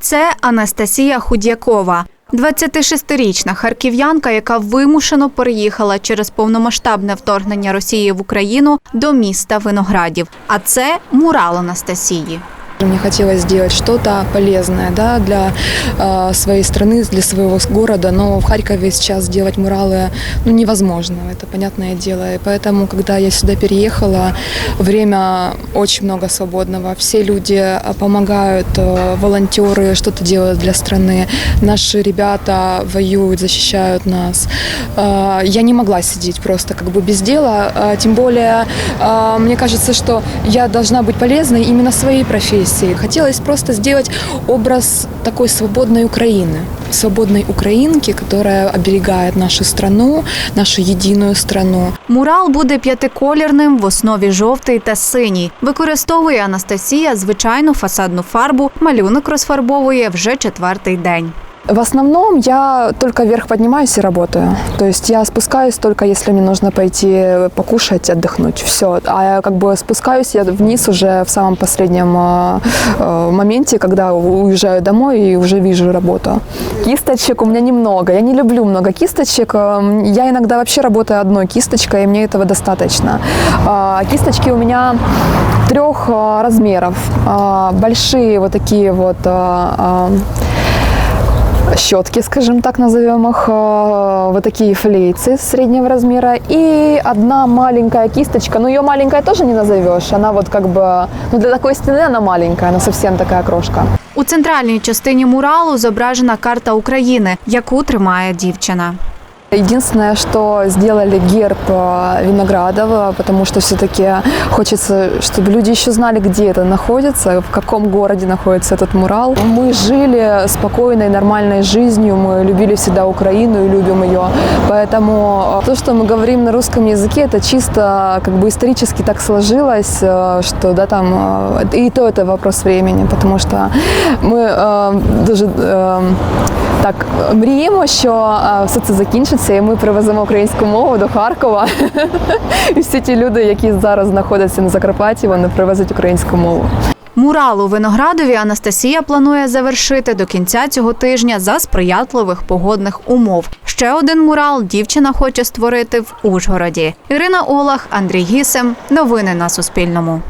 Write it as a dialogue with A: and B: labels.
A: Це Анастасія Худякова. 26-річна харків'янка, яка вимушено переїхала через повномасштабне вторгнення Росії в Україну до міста Виноградів. А це мурал Анастасії.
B: Мне хотелось сделать что-то полезное да, для э, своей страны, для своего города, но в Харькове сейчас делать муралы ну, невозможно, это понятное дело. И поэтому, когда я сюда переехала, время очень много свободного. Все люди э, помогают, э, волонтеры что-то делают для страны. Наши ребята воюют, защищают нас. Э, я не могла сидеть просто как бы без дела, э, тем более э, мне кажется, что я должна быть полезной именно своей профессии. Хотелось просто сделать образ такой свободной Украины, свободной Українки, которая оберігає нашу страну, нашу єдину страну.
A: Мурал буде п'ятиколірним в основі жовтий та синій. Використовує Анастасія звичайну фасадну фарбу. Малюнок розфарбовує вже четвертий день.
B: В основном я только вверх поднимаюсь и работаю. То есть я спускаюсь только если мне нужно пойти покушать, отдохнуть. Все. А я как бы спускаюсь я вниз уже в самом последнем э, э, моменте, когда уезжаю домой и уже вижу работу. Кисточек у меня немного. Я не люблю много кисточек. Э, Я иногда вообще работаю одной кисточкой, и мне этого достаточно. А, Кисточки у меня трех э, размеров. А, Большие вот такие вот щетки, скажем так, назовем их, э, вот такие флейцы среднего размера и одна маленькая кисточка, ну ее маленькая тоже не назовешь, она вот как бы, ну для такой стены она маленькая, она совсем такая крошка.
A: У центральній частині муралу зображена карта України, яку тримає дівчина.
B: Единственное, что сделали герб э, Виноградова, потому что все-таки хочется, чтобы люди еще знали, где это находится, в каком городе находится этот мурал. Мы жили спокойной, нормальной жизнью, мы любили всегда Украину и любим ее. Поэтому э, то, что мы говорим на русском языке, это чисто как бы исторически так сложилось, э, что да, там э, и то это вопрос времени, потому что ми е, дуже е, так мріємо, що е, все це закінчиться, І ми привеземо українську мову до Харкова. І всі ті люди, які зараз знаходяться на Закарпатті, вони привезуть українську мову.
A: Мурал у Виноградові Анастасія планує завершити до кінця цього тижня за сприятливих погодних умов. Ще один мурал дівчина хоче створити в Ужгороді. Ірина Олах, Андрій Гісем. Новини на Суспільному.